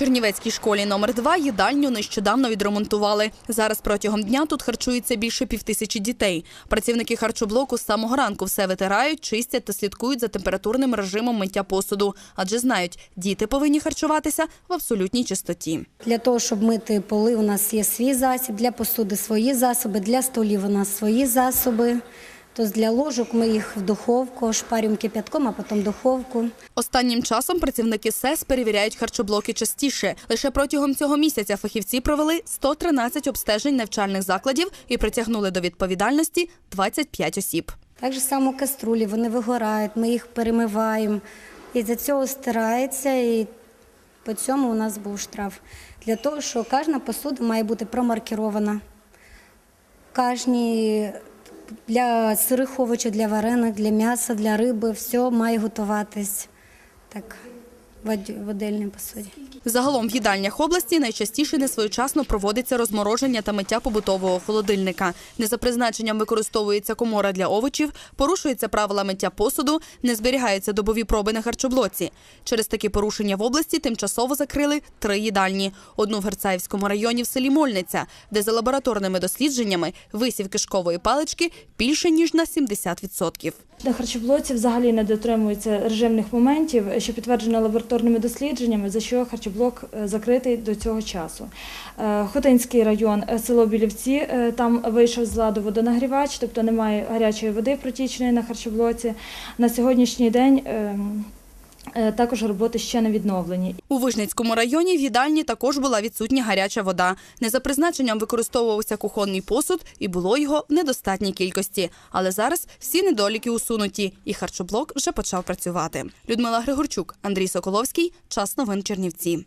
Чернівецькій школі номер 2 їдальню нещодавно відремонтували. Зараз протягом дня тут харчується більше півтисячі дітей. Працівники харчоблоку з самого ранку все витирають, чистять та слідкують за температурним режимом миття посуду, адже знають, діти повинні харчуватися в абсолютній чистоті. Для того, щоб мити поли, у нас є свій засіб, для посуди свої засоби, для столів у нас свої засоби. Тобто для ложок ми їх в духовку, шпарюємо кипятком, а потім в духовку. Останнім часом працівники СЕС перевіряють харчоблоки частіше. Лише протягом цього місяця фахівці провели 113 обстежень навчальних закладів і притягнули до відповідальності 25 осіб. Так же само каструлі, вони вигорають, ми їх перемиваємо. І за цього стирається, і по цьому у нас був штраф. Для того, що кожна посуда має бути промаркірована. Кожні для сирих овочів, для варених, для м'яса, для риби, все має готуватись. Так, в од- в отдельній посуді. Загалом в їдальнях області найчастіше несвоєчасно проводиться розмороження та миття побутового холодильника. Не за призначенням використовується комора для овочів, порушуються правила миття посуду, не зберігаються добові проби на харчоблоці. Через такі порушення в області тимчасово закрили три їдальні: одну в Герцаївському районі в селі Мольниця, де за лабораторними дослідженнями висів кишкової палички більше ніж на 70%. На харчоблоці взагалі не дотримуються режимних моментів, що підтверджено лабораторними дослідженнями, за що харчоблок е, закритий до цього часу. Е, Хотинський район, е, село Білівці, там вийшов з ладу водонагрівач, тобто немає гарячої води протічної на харчоблоці. На сьогоднішній день ем, також роботи ще не відновлені. У Вижницькому районі в їдальні також була відсутня гаряча вода. Не за призначенням використовувався кухонний посуд і було його в недостатній кількості. Але зараз всі недоліки усунуті, і харчоблок вже почав працювати. Людмила Григорчук, Андрій Соколовський. Час новин Чернівці.